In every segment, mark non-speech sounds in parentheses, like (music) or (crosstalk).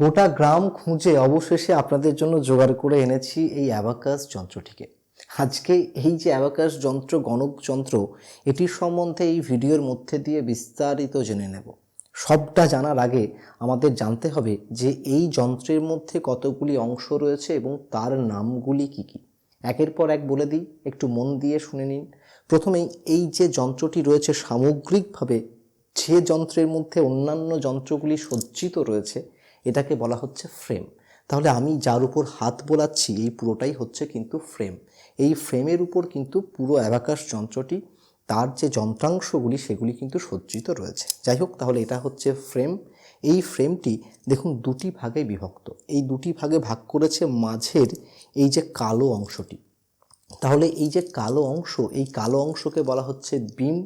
গোটা গ্রাম খুঁজে অবশেষে আপনাদের জন্য জোগাড় করে এনেছি এই অ্যাবাকাস যন্ত্রটিকে। আজকে এই যে অ্যাবাকাস যন্ত্র, গণক যন্ত্র, এটির সম্বন্ধে এই ভিডিওর মধ্যে দিয়ে বিস্তারিত জেনে নেব। সবটা জানার আগে আমাদের জানতে হবে যে এই যন্ত্রের মধ্যে কতগুলি অংশ রয়েছে এবং তার নামগুলি কি কি। একের পর এক বলে দিই, একটু মন দিয়ে শুনে নিন। প্রথমেই এই যে যন্ত্রটি রয়েছে সামগ্রিকভাবে, যে যন্ত্রের মধ্যে অন্যান্য যন্ত্রগুলি সজ্জিত রয়েছে এটাকে বলা হচ্ছে ফ্রেম তাহলে আমি যার উপর হাত বোলাচ্ছি, এই পুরোটাই হচ্ছে কিন্তু ফ্রেম এই ফ্রেমের উপর কিন্তু পুরো অ্যাবাকাস যন্ত্রটি, তার যে যন্ত্রাংশগুলি, সেগুলি কিন্তু সজ্জিত রয়েছে। যাই হোক, তাহলে এটা হচ্ছে ফ্রেম এই ফ্রেমটি দেখুন, দুটি ভাগে বিভক্ত। এই দুটি ভাগে ভাগ করেছে মাঝের এই যে কালো অংশটি। তাহলে এই যে কালো অংশ, এই কালো অংশকে বলা হচ্ছে বিম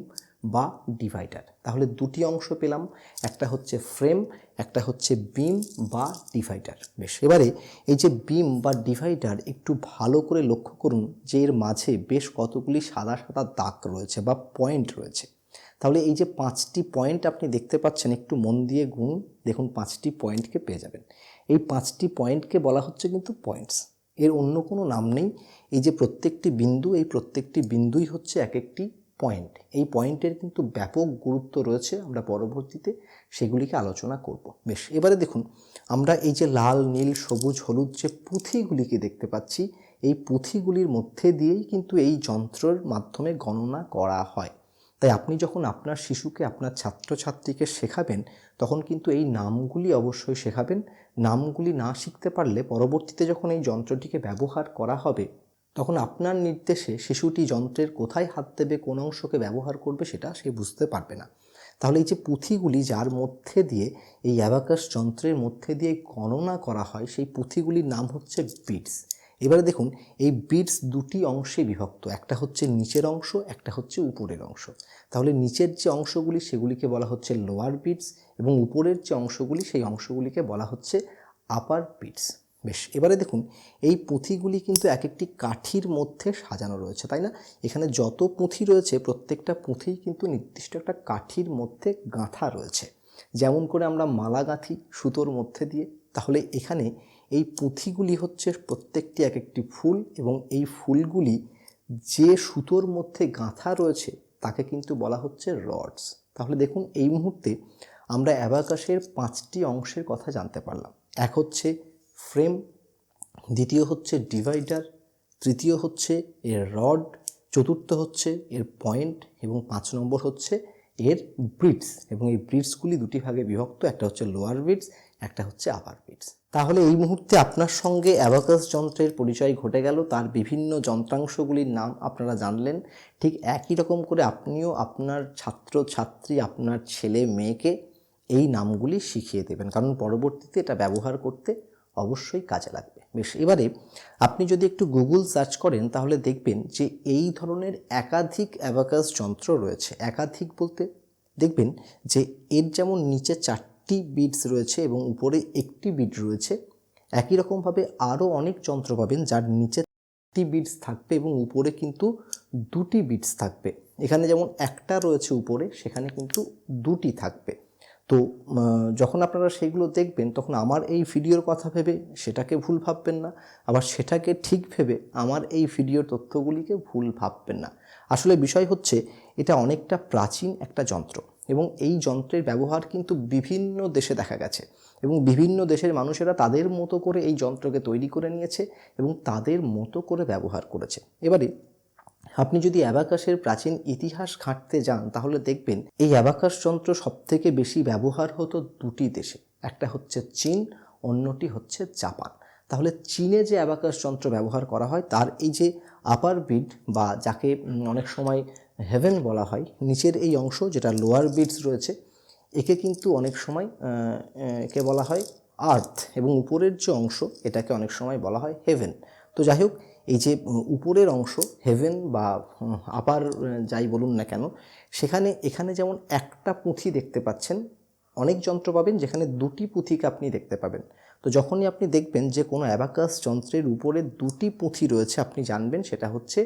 বা ডিভাইডার তাহলে দুটি অংশ পেলাম, একটা হচ্ছে ফ্রেম একটা হচ্ছে বিম বা ডিভাইডার বেশ, এবারে এই যে বিম বা ডিভাইডার একটু ভালো করে লক্ষ্য করুন যে এর মাঝে বেশ কতগুলি সাদা সাদা দাগ রয়েছে বা পয়েন্ট রয়েছে। তাহলে এই যে পাঁচটি পয়েন্ট আপনি দেখতে পাচ্ছেন, একটু মন দিয়ে গুণ, দেখুন পাঁচটি পয়েন্টকে পেয়ে যাবেন। এই পাঁচটি পয়েন্টকে বলা হচ্ছে কিন্তু পয়েন্টস এর অন্য কোনো নাম নেই। এই যে প্রত্যেকটি বিন্দু, এই প্রত্যেকটি বিন্দুই হচ্ছে এক একটি পয়েন্ট এই পয়েন্টের কিন্তু ব্যাপক গুরুত্ব রয়েছে আমরা পরবর্তীতে সেগুলিকে আলোচনা করব। বেশ, এবারে দেখুন, আমরা এই যে লাল, নীল, সবুজ, হলুদ যে পুঁথিগুলিকে দেখতে পাচ্ছি, এই পুঁথিগুলির মধ্যে দিয়েই কিন্তু এই যন্ত্রের মাধ্যমে গণনা করা হয়। তাই আপনি যখন আপনার শিশুকে, আপনার ছাত্রছাত্রীকে শেখাবেন, তখন কিন্তু এই নামগুলি অবশ্যই শেখাবেন। নামগুলি না শিখতে পারলে পরবর্তীতে যখন এই যন্ত্রটিকে ব্যবহার করা হবে তখন আপনার নির্দেশে শিশুটি যন্ত্রের কোথায় হাত দেবে, কোন অংশকে ব্যবহার করবে সেটা সে বুঝতে পারবে না। তাহলে এই যে পুঁথিগুলি যার মধ্যে দিয়ে, এই অ্যাবাকাস যন্ত্রের মধ্যে দিয়ে গণনা করা হয়, সেই পুঁথিগুলির নাম হচ্ছে বিটস। এবারে দেখুন, এই বিটস দুটি অংশে বিভক্ত, একটা হচ্ছে নিচের অংশ, একটা হচ্ছে উপরের অংশ। তাহলে নিচের যে অংশগুলি, সেগুলিকে বলা হচ্ছে লোয়ার বিটস এবং উপরের যে অংশগুলি, সেই অংশগুলিকে বলা হচ্ছে আপার বিটস। বেশ, এবারে দেখুন, এই পুঁথিগুলি কিন্তু এক একটি কাঠির মধ্যে সাজানো রয়েছে, তাই না? এখানে যত পুঁথি রয়েছে, প্রত্যেকটা পুঁথি কিন্তু নির্দিষ্ট একটা কাঠির মধ্যে গাঁথা রয়েছে। যেমন করে আমরা মালা গাঁথি সুতোর মধ্যে দিয়ে, তাহলে এখানে এই পুঁথিগুলি হচ্ছে প্রত্যেকটি এক একটি ফুল এবং এই ফুলগুলি যে সুতোর মধ্যে গাঁথা রয়েছে, তাকে কিন্তু বলা হচ্ছে রডস। তাহলে দেখুন, এই মুহূর্তে আমরা অ্যাবাকাশের পাঁচটি অংশের কথা জানতে পারলাম। এক হচ্ছে ফ্রেম, দ্বিতীয় হচ্ছে ডিভাইডার, তৃতীয় হচ্ছে এর রড, চতুর্থ হচ্ছে এর পয়েন্ট এবং পাঁচ নম্বর হচ্ছে এর ব্রিডস এবং এই ব্রিডসগুলি দুটি ভাগে বিভক্ত, একটা হচ্ছে লোয়ার ব্রিডস একটা হচ্ছে আপার ব্রিডস তাহলে এই মুহূর্তে আপনার সঙ্গে অ্যাবাকাস যন্ত্রের পরিচয় ঘটে গেল, তার বিভিন্ন যন্ত্রাংশগুলির নাম আপনারা জানলেন। ঠিক একই রকম করে আপনিও আপনার ছাত্র ছাত্রী আপনার ছেলে, মেয়েকে এই নামগুলি শিখিয়ে দেবেন, কারণ পরবর্তীতে এটা ব্যবহার করতে অবশ্যই কাজে লাগবে। বেশ, এবারে আপনি যদি একটু গুগল সার্চ করেন, তাহলে দেখবেন যে এই ধরনের একাধিক অ্যাবাকাস যন্ত্র রয়েছে। একাধিক বলতে দেখবেন যে এর যেমন নিচে চারটি বিটস রয়েছে এবং উপরে একটি বিট রয়েছে, একই রকমভাবে আরও অনেক যন্ত্র পাবেন যার নিচে একটি বিটস থাকবে এবং উপরে কিন্তু দুটি বিটস থাকবে। এখানে যেমন একটা রয়েছে উপরে, সেখানে কিন্তু দুটি থাকবে। তো যখন আপনারা সেইগুলো দেখবেন, তখন আমার এই ভিডিওর কথা ভেবে সেটাকে ভুল ভাববেন না। আবার সেটাকে ঠিক ভেবে আমার এই ভিডিওর তথ্যগুলিকে ভুল ভাববেন না। আসলে বিষয় হচ্ছে, এটা অনেকটা প্রাচীন একটা যন্ত্র এবং এই যন্ত্রের ব্যবহার কিন্তু বিভিন্ন দেশে দেখা গেছে এবং বিভিন্ন দেশের মানুষেরা তাদের মতো করে এই যন্ত্রকে তৈরি করে নিয়েছে এবং তাদের মতো করে ব্যবহার করেছে। এবারে আপনি যদি অ্যাবাকাসের প্রাচীন ইতিহাস ঘাঁটতে যান, তাহলে দেখবেন এই অ্যাবাকাস যন্ত্র সবথেকে বেশি ব্যবহার হতো দুটি দেশে। একটা হচ্ছে চীন, অন্যটি হচ্ছে জাপান। তাহলে চীনে যে অ্যাবাকাস যন্ত্র ব্যবহার করা হয়, তার এই যে আপার বিড বা যাকে অনেক সময় হেভেন বলা হয়, নিচের এই অংশ যেটা লোয়ার বিডস রয়েছে, একে কিন্তু অনেক সময় একে বলা হয় আর্থ এবং উপরের যে অংশ, এটাকে অনেক সময় বলা হয় হেভেন তো যাই হোক, এই যে উপরের অংশ হেভেন বা আপার যাই বলুন না কেন, সেখানে, এখানে যেমন একটা পুঁথি দেখতে পাচ্ছেন, অনেক যন্ত্র পাবেন যেখানে দুটি পুঁথিকে আপনি দেখতে পাবেন। তো যখনই আপনি দেখবেন যে কোনো অ্যাবাকাস যন্ত্রের উপরে দুটি পুঁথি রয়েছে, আপনি জানবেন সেটা হচ্ছে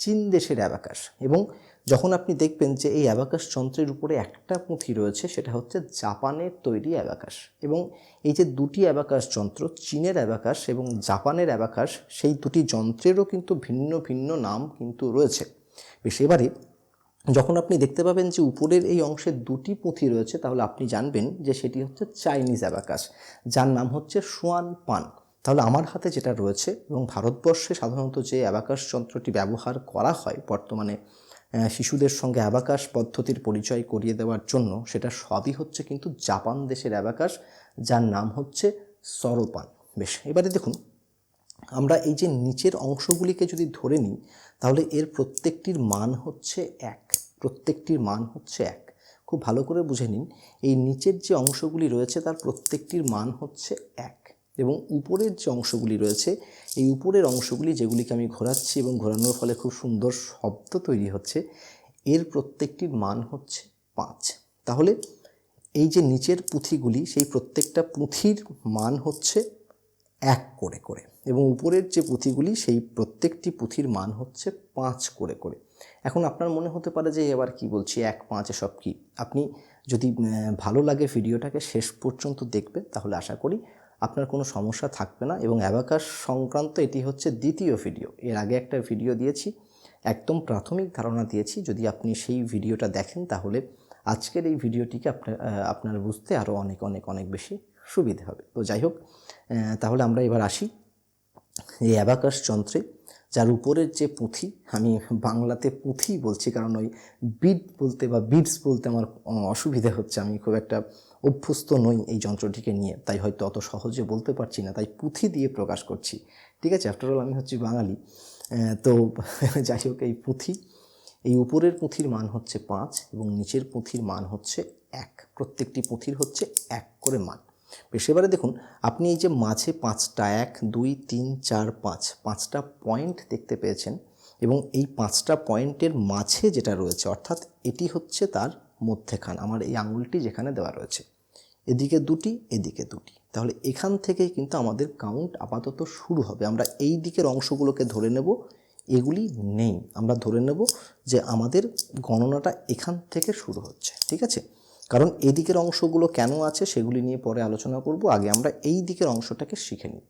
চীন দেশের অ্যাবাকাস। এবং যখন আপনি দেখবেন যে এই অ্যাবাকাস যন্ত্রের উপরে একটা পুঁথি রয়েছে, সেটা হচ্ছে জাপানের তৈরি অ্যাবাকাস। এবং এই যে দুটি অ্যাবাকাস যন্ত্র, চীনের অ্যাবাকাস এবং জাপানের অ্যাবাকাস, সেই দুটি যন্ত্রেরও কিন্তু ভিন্ন ভিন্ন নাম কিন্তু রয়েছে। বেশ, এবারে যখন আপনি দেখতে পাবেন যে উপরের এই অংশে দুটি পুঁথি রয়েছে, তাহলে আপনি জানবেন যে সেটি হচ্ছে চাইনিজ অ্যাবাকাস, যার নাম হচ্ছে সুয়ান পান। তাহলে আমার হাতে যেটা রয়েছে এবং ভারতবর্ষে সাধারণত যে অ্যাবাকাস যন্ত্রটি ব্যবহার করা হয় বর্তমানে শিশুদের সঙ্গে অ্যাবাকাস পদ্ধতির পরিচয় করিয়ে দেওয়ার জন্য সেটা সবই হচ্ছে কিন্তু জাপান দেশের অ্যাবাকাস, যার নাম হচ্ছে সরোপান। বেশ, এবারে দেখুন, আমরা এই যে নিচের অংশগুলিকে যদি ধরে নিই, তাহলে এর প্রত্যেকটির মান হচ্ছে এক। প্রত্যেকটির মান হচ্ছে এক। খুব ভালো করে বুঝে নিন, এই নিচের যে অংশগুলি রয়েছে, তার প্রত্যেকটির মান হচ্ছে এক। এবং উপরের যে অংশগুলি রয়েছে, এই উপরের অংশগুলি যেগুলিকে আমি ঘোরাচ্ছি এবং ঘোরানোর ফলে খুব সুন্দর শব্দ তৈরি হচ্ছে, এর প্রত্যেকটির মান হচ্ছে পাঁচ। তাহলে এই যে নিচের পুঁথিগুলি, সেই প্রত্যেকটা পুঁথির মান হচ্ছে এক করে করে এবং উপরের যে পুঁথিগুলি, সেই প্রত্যেকটি পুঁথির মান হচ্ছে পাঁচ করে করে। এখন আপনার মনে হতে পারে যে, এবার কি বলছি, এক, পাঁচ, এসব কি? আপনি যদি ভালো লাগে ভিডিওটাকে শেষ পর্যন্ত দেখবে তাহলে আশা করি আপনার কোনো সমস্যা থাকবে না এবং অ্যাবাকাস সংক্রান্ত এটি হচ্ছে দ্বিতীয় ভিডিও। এর আগে একটা ভিডিও দিয়েছি, একদম প্রাথমিক ধারণা দিয়েছি। যদি আপনি সেই ভিডিওটা দেখেন, তাহলে আজকের এই ভিডিওটিকে আপনার আপনার বুঝতে আরও অনেক অনেক অনেক বেশি সুবিধে হবে। তো যাই হোক তাহলে আমরা এবার আসি। এই অ্যাবাকাস যন্ত্রে, যার উপরের যে পুঁথি, আমি বাংলাতে পুঁথি বলছি, কারণ ওই বিট বলতে বা বিটস বলতে আমার অসুবিধে হচ্ছে। আমি খুব একটা অভ্যস্ত নই এই যন্ত্রটিকে নিয়ে। তাই হয়তো অত সহজে বলতে পারছি না, তাই পুঁথি দিয়ে প্রকাশ করছি। ঠিক আছে আফটার অল আমি হচ্ছি বাঙালি। তো (laughs) যাই হোক, এই পুঁথি, এই উপরের পুঁথির মান হচ্ছে পাঁচ এবং নিচের পুঁথির মান হচ্ছে এক। প্রত্যেকটি পুঁথির হচ্ছে এক করে মান। বেশ দেখুন, আপনি এই যে মাঝে পাঁচটা, এক, দুই, তিন, চার, পাঁচ, পাঁচটা পয়েন্ট দেখতে পেয়েছেন এবং এই পাঁচটা পয়েন্টের মাঝে যেটা রয়েছে, অর্থাৎ এটি হচ্ছে তার মধ্যেখান, আমার এই আঙুলটি যেখানে দেওয়া রয়েছে। এদিকে দুটি এদিকে দুটি। তাহলে এখান থেকেই কিন্তু আমাদের কাউন্ট আপাতত শুরু হবে। আমরা এই দিকের অংশগুলোকে ধরে নেব। এগুলি নেই। আমরা ধরে নেব যে আমাদের গণনাটা এখান থেকে শুরু হচ্ছে। ঠিক আছে? কারণ এদিকের অংশগুলো কেন আছে সেগুলি নিয়ে পরে আলোচনা করব। আগে আমরা এই দিকের অংশটাকে শিখে নিই।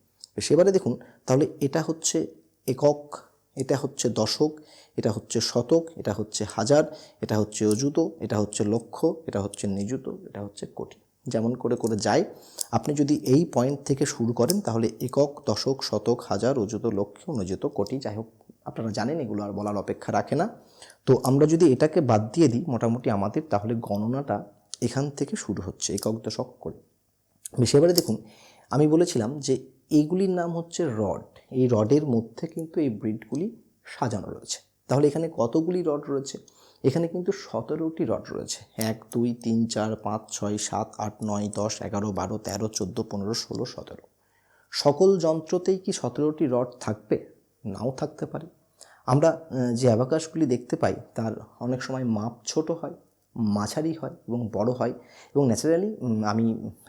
সেবারে দেখুন, তাহলে এটা হচ্ছে একক, এটা হচ্ছে দশক, এটা হচ্ছে শতক, এটা হচ্ছে হাজার, এটা হচ্ছে অযুত, এটা হচ্ছে লক্ষ, এটা হচ্ছে নিযুত, এটা হচ্ছে কোটি। যেমন করে করে যায়। আপনি যদি এই পয়েন্ট থেকে শুরু করেন, তাহলে একক, দশক, শতক, হাজার, অযুত, লক্ষ, অনুযুত, কোটি, যাই হোক, আপনারা জানেন এগুলো আর বলার অপেক্ষা রাখে না। তো আমরা যদি এটাকে বাদ দিয়ে দিই, মোটামুটি আমাদের, তাহলে গণনাটা এখান থেকে শুরু হচ্ছে, একক, দশক করে বেশ এবারে দেখুন, আমি বলেছিলাম যে এইগুলির নাম হচ্ছে রড। এই রডের মধ্যে কিন্তু এই ব্রিডগুলি সাজানো রয়েছে। তাহলে এখানে কতগুলি রড রয়েছে? এখানে কিন্তু সতেরোটি রড রয়েছে। এক, দুই, তিন, চার, পাঁচ, ছয়, সাত, আট, নয়, দশ, এগারো, বারো, তেরো, চোদ্দ, পনেরো, ষোলো, সতেরো। সকল যন্ত্রতেই কি সতেরোটি রড থাকবে? নাও থাকতে পারে। আমরা যে অ্যাবাকাশগুলি দেখতে পাই, তার অনেক সময় মাপ ছোট হয়, মাঝারি হয় এবং বড় হয় এবং ন্যাচারালি আমি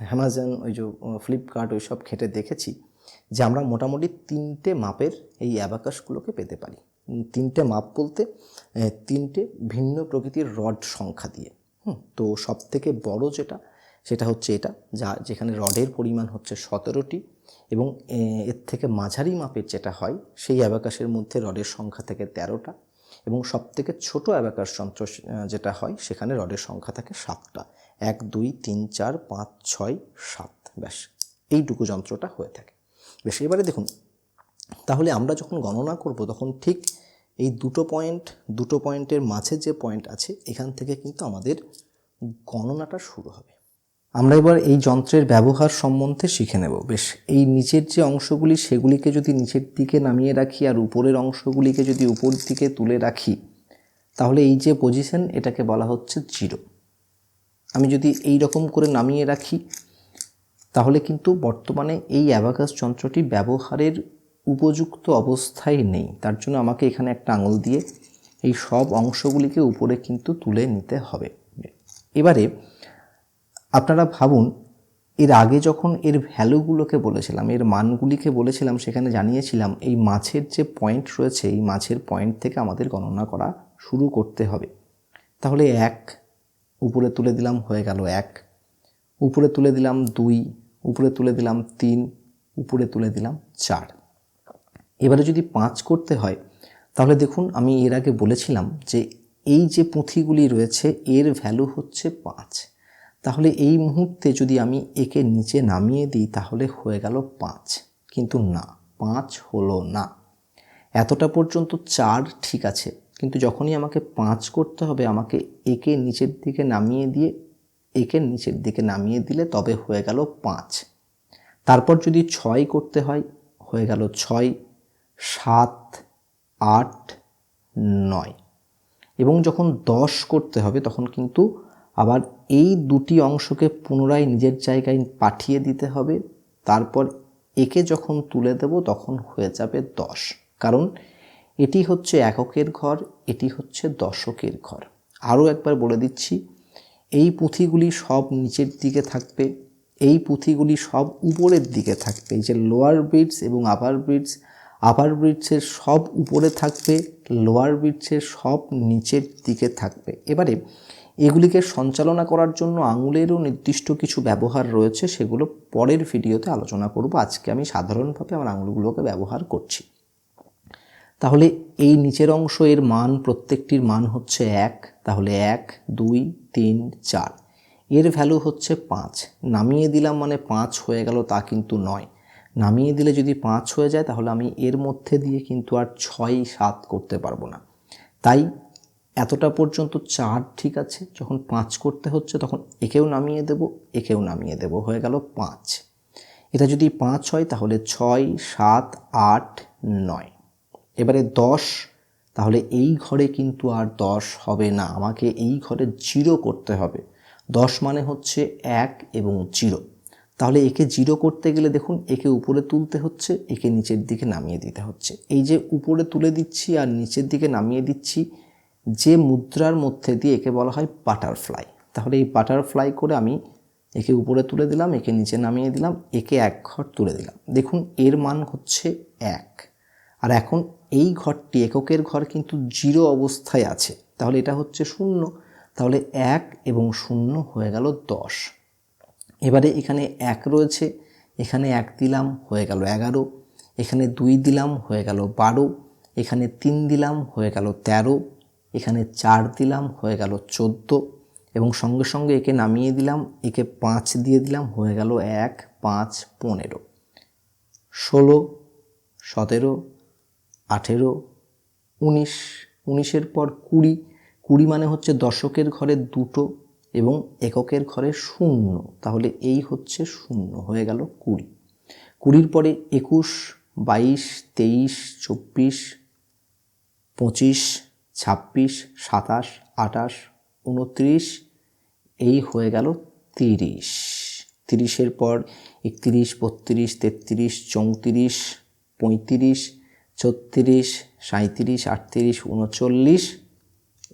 অ্যামাজন ওই যে ফ্লিপকার্ট ওই সব ঘেটে দেখেছি যে আমরা মোটামুটি তিনটে মাপের এই অ্যাবাকাশগুলোকে পেতে পারি। তিনটে মাপ বলতে তিনটে ভিন্ন প্রকৃতির রড সংখ্যা দিয়ে। হুম, তো সব থেকে বড় যেটা, সেটা হচ্ছে এটা, যা যেখানে রডের পরিমাণ হচ্ছে সতেরোটি এবং এর থেকে মাঝারি মাপের যেটা হয়, সেই অ্যাবাকাশের মধ্যে রডের সংখ্যা থেকে তেরোটা এবং সব থেকে ছোটো অ্যাবাকাশ যন্ত্র যেটা হয়, সেখানে রডের সংখ্যা থাকে সাতটা। এক, দুই, তিন, চার, পাঁচ, ছয়, সাত, ব্যাস। এইটুকু যন্ত্রটা হয়ে থাকে। বেশ, এবারে দেখুন তাহলে আমরা যখন গণনা করব, তখন ঠিক এই দুটো পয়েন্ট দুটো পয়েন্টের মাঝে যে পয়েন্ট আছে, এখান থেকে কিন্তু আমাদের গণনাটা শুরু হবে। আমরা এবার এই যন্ত্রের ব্যবহার সম্বন্ধে শিখে নেব। বেশ, এই নিচের যে অংশগুলি, সেগুলিকে যদি নিচের দিকে নামিয়ে রাখি আর উপরের অংশগুলিকে যদি উপর দিকে তুলে রাখি, তাহলে এই যে পজিশন এটাকে বলা হচ্ছে জিরো আমি যদি এই রকম করে নামিয়ে রাখি, তাহলে কিন্তু বর্তমানে এই অ্যাবাকাস যন্ত্রটি ব্যবহারের উপযুক্ত অবস্থায় নেই। তার জন্য আমাকে এখানে একটা আঙুল দিয়ে এই সব অংশগুলিকে উপরে কিন্তু তুলে নিতে হবে। এবারে আপনারা ভাবুন, এর আগে যখন এর ভ্যালুগুলোকে বলেছিলাম, এর মানগুলিকে বলেছিলাম, সেখানে জানিয়েছিলাম, এই মাছের যে পয়েন্ট রয়েছে, এই মাছের পয়েন্ট থেকে আমাদের গণনা করা শুরু করতে হবে। তাহলে এক উপরে তুলে দিলাম হয়ে গেল এক, উপরে তুলে দিলাম দুই, উপরে তুলে দিলাম তিন, উপরে তুলে দিলাম চার। এবারে যদি পাঁচ করতে হয়, তাহলে দেখুন আমি এর আগে বলেছিলাম যে এই যে পুঁথিগুলি রয়েছে, এর ভ্যালু হচ্ছে পাঁচ। তাহলে এই মুহূর্তে যদি আমি একে নিচে নামিয়ে দিই, তাহলে হয়ে গেল পাঁচ। কিন্তু না, পাঁচ হলো না। এতটা পর্যন্ত চার ঠিক আছে, কিন্তু যখনই আমাকে পাঁচ করতে হবে, আমাকে একে নিচের দিকে নামিয়ে দিয়ে, একে নিচের দিকে নামিয়ে দিলে তবে হয়ে গেল পাঁচ। তারপর যদি ছয় করতে হয়, হয়ে গেল ছয় সাত, আট, নয়। এবং যখন দশ করতে হবে, তখন কিন্তু আবার এই দুটি অংশকে পুনরায় নিজের জায়গায় পাঠিয়ে দিতে হবে। তারপর একে যখন তুলে দেব, তখন হয়ে যাবে দশ। কারণ এটি হচ্ছে এককের ঘর, এটি হচ্ছে দশকের ঘর। আরও একবার বলে দিচ্ছি, এই পুঁথিগুলি সব নিচের দিকে থাকবে, এই পুঁথিগুলি সব উপরের দিকে থাকবে। এই যে লোয়ার ব্রিডস এবং আপার ব্রিডস আপার ব্রিডসের সব উপরে থাকবে লোয়ার ব্রিডসের সব নিচের দিকে থাকবে। এবারে এগুলিকে সঞ্চালনা করার জন্য আঙুলেরও নির্দিষ্ট কিছু ব্যবহার রয়েছে, সেগুলো পরের ভিডিওতে আলোচনা করব। আজকে আমি সাধারণভাবে আমার আঙুলগুলোকে ব্যবহার করছি। তাহলে এই নিচের অংশ এর মান, প্রত্যেকটির মান হচ্ছে এক, তাহলে এক, দুই, তিন, চার। এর ভ্যালু হচ্ছে পাঁচ। নামিয়ে দিলাম মানে পাঁচ হয়ে গেল তা কিন্তু নয়। নামিয়ে দিলে যদি পাঁচ হয়ে যায়, তাহলে আমি এর মধ্যে দিয়ে কিন্তু আর ছয় সাত করতে পারব না। তাই এতটা পর্যন্ত চার ঠিক আছে, যখন পাঁচ করতে হচ্ছে তখন একেও নামিয়ে দেব, একেও নামিয়ে দেব, হয়ে গেল পাঁচ। এটা যদি পাঁচ হয়, তাহলে ছয়, সাত, আট, নয়। এবারে দশ, তাহলে এই ঘরে কিন্তু আর দশ হবে না, আমাকে এই ঘরে জিরো করতে হবে। দশ মানে হচ্ছে এক এবং জিরো। তাহলে একে জিরো করতে গেলে দেখুন, একে উপরে তুলতে হচ্ছে, একে নিচের দিকে নামিয়ে দিতে হচ্ছে। এই যে উপরে তুলে দিচ্ছি আর নিচের দিকে নামিয়ে দিচ্ছি, যে মুদ্রার মধ্যে দিয়ে একে বলা হয় বাটারফ্লাই তাহলে এই বাটারফ্লাই করে আমি একে উপরে তুলে দিলাম, একে নিচে নামিয়ে দিলাম, একে এক ঘর তুলে দিলাম। দেখুন, এর মান হচ্ছে এক। আর এখন এই ঘরটি, এককের ঘর কিন্তু জিরো অবস্থায় আছে। তাহলে এটা হচ্ছে শূন্য। তাহলে এক এবং শূন্য হয়ে গেল দশ। এবারে এখানে এক রয়েছে, এখানে এক দিলাম হয়ে গেল এগারো, এখানে দুই দিলাম হয়ে গেল বারো, এখানে তিন দিলাম হয়ে গেল তেরো, এখানে চার দিলাম হয়ে গেল চোদ্দ এবং সঙ্গে সঙ্গে একে নামিয়ে দিলাম, একে পাঁচ দিয়ে দিলাম হয়ে গেল এক, পাঁচ, পনেরো। ষোলো, সতেরো, আঠেরো, উনিশ, উনিশের পর কুড়ি কুড়ি মানে হচ্ছে দশকের ঘরে দুটো এবং এককের ঘরে শূন্য। তাহলে এই হচ্ছে শূন্য, হয়ে গেল কুড়ি। কুড়ির পরে একুশ, বাইশ, তেইশ, চব্বিশ, পঁচিশ, ছাব্বিশ, সাতাশ আটাশ উনত্রিশ, এই হয়ে গেল তিরিশ। তিরিশের পর একত্রিশ, বত্রিশ, তেত্রিশ, চৌত্রিশ, পঁয়ত্রিশ, ছত্রিশ সাঁত্রিশ আটত্রিশ, উনচল্লিশ,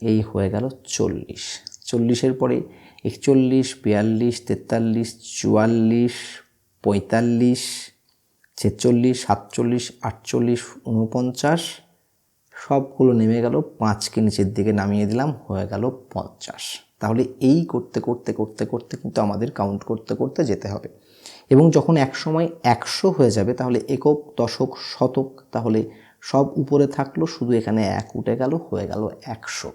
এই হয়ে গেল চল্লিশ। চল্লিশের পরে, একচল্লিশ, বিয়াল্লিশ, তেতাল্লিশ, চুয়াল্লিশ, পঁয়তাল্লিশ, ছেচল্লিশ, সাতচল্লিশ, আটচল্লিশ উনপঞ্চাশ সবগুলো নেমে গেল পাঁচকে নিচের দিকে নামিয়ে দিলাম, হয়ে গেল পঞ্চাশ। তাহলে এই করতে করতে করতে করতে কিন্তু আমাদের কাউন্ট করতে করতে যেতে হবে। এবং যখন এক সময় একশো হয়ে যাবে, তাহলে একক, দশক, শতক, তাহলে সব উপরে থাকল, শুধু এখানে এক উঠে গেল, হয়ে গেল একশো।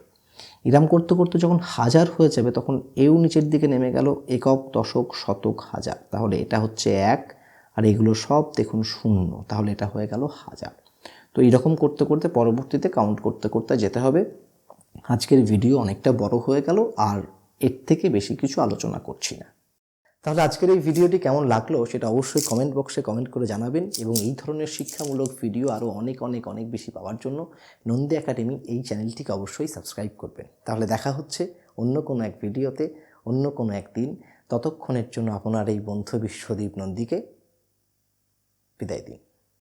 ইরাম করতে করতে যখন হাজার হয়ে যাবে, তখন এও নিচের দিকে নেমে গেল একক, দশক, শতক, হাজার। তাহলে এটা হচ্ছে এক, আর এগুলো সব দেখুন শূন্য। তাহলে এটা হয়ে গেল হাজার। তো এরকম করতে করতে পরবর্তীতে কাউন্ট করতে করতে যেতে হবে। আজকের ভিডিও অনেকটা বড় হয়ে গেল, আর এর থেকে বেশি কিছু আলোচনা করছি না। তাহলে আজকের এই ভিডিওটি কেমন লাগল সেটা অবশ্যই কমেন্ট বক্সে কমেন্ট করে জানাবেন এবং এই ধরনের শিক্ষামূলক ভিডিও আরও অনেক অনেক অনেক বেশি পাওয়ার জন্য নন্দী একাডেমি এই চ্যানেলটিকে অবশ্যই সাবস্ক্রাইব করবেন। তাহলে দেখা হচ্ছে অন্য কোনো এক ভিডিওতে অন্য কোনো এক দিন। ততক্ষণের জন্য আপনার এই বন্ধু বিশ্বদীপ নন্দীকে বিদায় দিন।